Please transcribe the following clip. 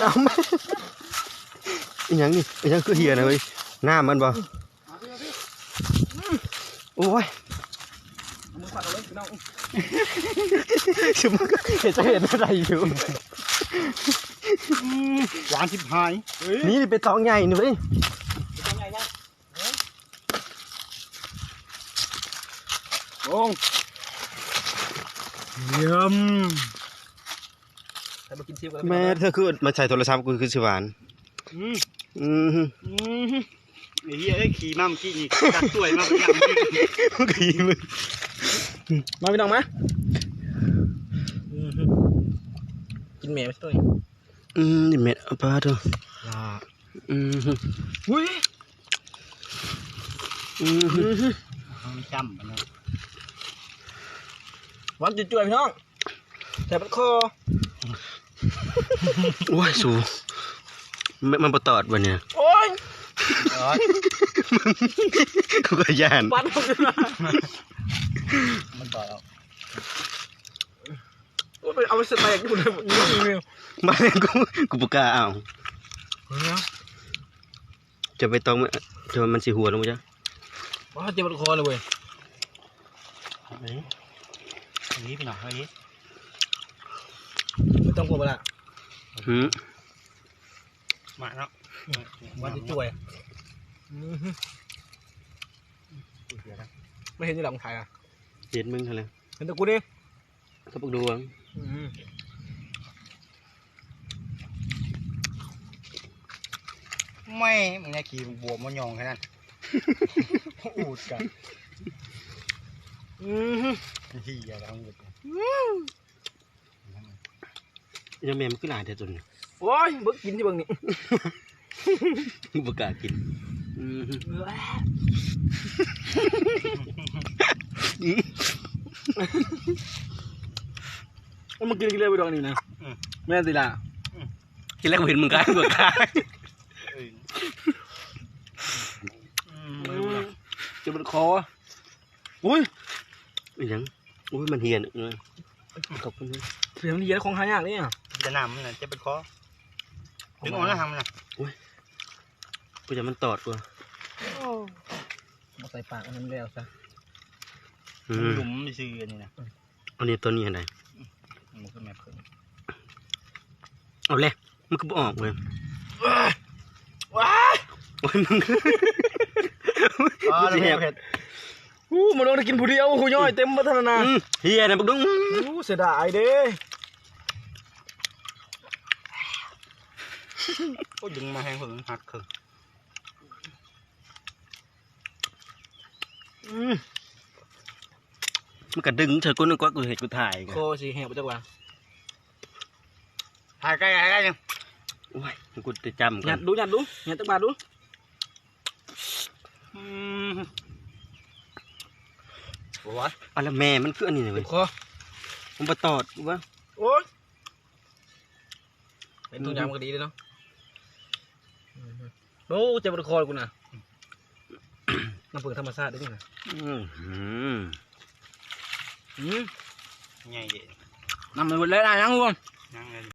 เอามาอีหยังนี่อีหยังคือเฮียนะเว้ยหน้ามันบ่โอ้ยมือขวาเลยพี่น้องชิมก็เห็นจะเห็นอะไรอยู่หวานชิบหายนี่เป็นตองใหญ่นี่เว้ยเป็นไงนะโอ้เยี่ยม แต่มากินชิวกันแม่เธอคือมาใช้โทรศัพท์กูคือสิหวานอืมอือฮึอืมไอ้เหี้ยไอ้ขี่มาเมื่อกี้นี่กัดตัวยมาเป็นอย่างนี้มันก็ยิงเลยมาพี่น้องมากินแม่ไม่ใช่ตัวอืมนี่เม็ดเอาปลาเถอะลาอือฮึหุ้ยอือฮึจำมันนะหวานจุ่ยๆพี่น้องแต่มันคอ โอ้ยสูมันมันบ่ตอดวันเนี่ยโอ้ยกูก็ย่านปันเขาขึ้นมามันต่อแล้วโอ้ยไปเอาไปสไตล์กูเลยนี่นี่บ้านกูกูบ่กล้าเอานี่จะไปตองมันจะมันสิหัวลงมาจ้ะว้าเจ็บมันคอเลยเว้ยเฮ้ยอันนี้พี่น้องเฮ้ยไม่ต้องกลัวมันละ หืมมาแล้วหวานจุ่ยไม่เห็นยี่หลังขายอะเห็นมึงอะไรเห็นแต่กูดิก็ปักดวงไม่มึงไงขี่บวมมันยองแค่นั้นอูดกันอืมเหี้ยแล้วหมด ยังแม่มันคือหลายแต่จนโอ้ยเบิ่งกินที่เบิ่งนี่กูบ่กล้ากินอือฮึมันกินกินเลยไปดองนี่นะแม่นสิล่ะทีแรกกูเห็นมึงกล้ากูบ่กล้าเจ็บมันคออุ้ยอีหยังโอ้ยมันเฮียนเออขอบคุณนะเสียงเหี้ยของหายากเลยอะ จะนำมันน่ะจะเป็นคอถึงออกแล้วทำมันน่ะกูจะมันตอดกูมาใส่ปากมันแล้วซะอืมหลุมไม่ซื้ออันนี้นะอันนี้ตัวนี้อันไหนมันก็แม่เพิ่งเอาเลยมันก็บ่ออกเว้ยว้าโอ้ยมึงอ๋อกูสิแหบเผ็ดอู้มันลงได้กินผู้เดียวหูย่อยเต็มพัฒนาอืมเฮียนะบักดุ้งอู้เสียดายเด้ โอ้ยดึงมาแห้งเพิ่งหักเพิ่งอืมมันก็ดึงเธอกูนึกว่ากูเห็นกูถ่ายไงคอสิแหบจังหวะถ่ายใกล้ๆใกล้ๆยังโอ้ยกูจะจำหกัยันดดูหยัดดูหยัดตักบาทดูอืมโอ้ยอะแล้วแม่มันคืออันนี้เลยเจ็เว้บยคอมันบ่ตอดกูว่าโอ้ยเป็นตัวยามก็ดีเลยเนาะ โอ้เจ็บมันคอกูน่ะน้ำเปลือกธรรมชาติได้ยังไงอืมอืมอืมใหญ่เด็ดน้ำมันหมดเลยนะยังรวมยังไง